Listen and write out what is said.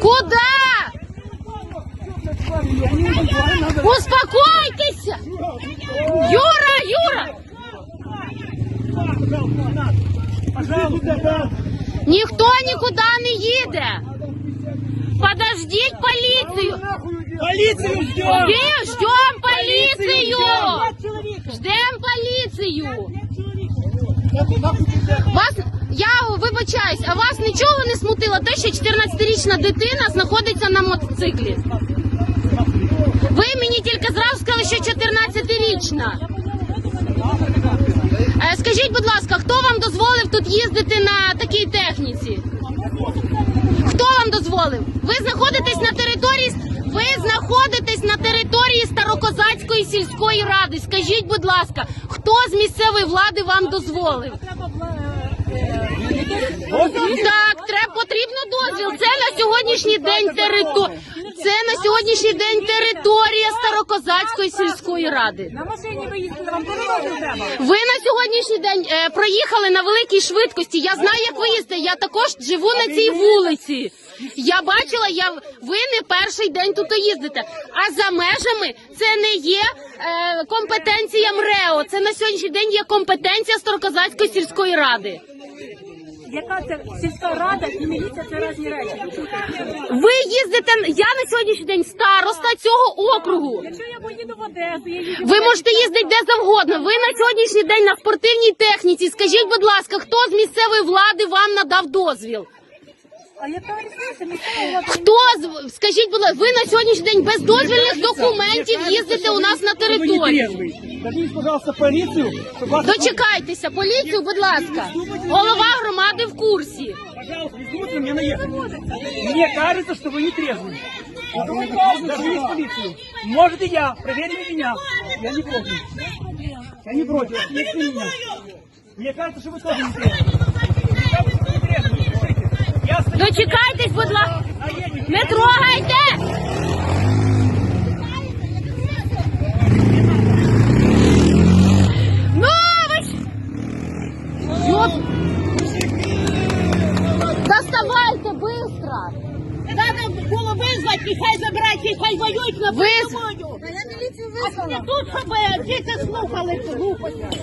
Куда? Успокойтесь! Юра, Юра! Никто никуда не едет. Подождите, полицию. Полицию ждем. Ждем полицию, Ждем полицию. Вас, я вибачаюсь, а вас нічого не смутило те, що 14-річна дитина знаходиться на мотоциклі? Ви мені тільки зразу сказали, що 14-річна. Е, Скажіть, будь ласка, хто вам дозволив тут їздити на такій техніці? Хто вам дозволив? Ви знаходитесь на території ви знаходитесь на території Старокозацької сільської ради. Скажіть, будь ласка, хто з місцевої влади вам дозволив? Так, треба потрібно дозвіл. Це на сьогоднішній день територія. Це на сьогоднішній день територія Старокозацької сільської ради. На машині ви їздите, вам треба. Ви на сьогоднішній день е, проїхали на великій швидкості. Я знаю, як ви їздите. Я також живу на цій вулиці. Я бачила, я ви не перший день тут їздите. А за межами це не є е, компетенція МРЕО. Це на сьогоднішній день є компетенція Старокозацької сільської ради. Яка це сільська рада і міліція це різні речі. Ви їздите. Я на сьогоднішній день староста цього округу. Якщо я поїду в Одесу, я їду. Ви можете їздити де завгодно. Ви на сьогоднішній день на спортивній техніці. Скажіть, будь ласка, хто з місцевої влади вам надав дозвіл? А яка різниця? Місцева влада Хто з скажіть, будь ласка, ви на сьогоднішній день без дозвільних документів їздите у нас на території? Дождитесь, пожалуйста, вас... Дочекайтеся, поліцію, будь ласка. Голова громади в курсі. Пожалуйста, не вздумайте на меня наехать. Мне кажется, что вы не трезвый. Дождитесь полицию. Может и я. Проверили меня. Я не против. Я не против. Если меня. Мне кажется, что вы тоже не трезвый. Мне кажется, что вы не трезвый. Слушайте, Я стою... Дочекайтесь, будь ласка. А я не Не трогайте! Доставайте быстро! Надо було визвати, хай забирайте, хай воюють на Ви... передовою. А тут, щоб діти слухали глупості.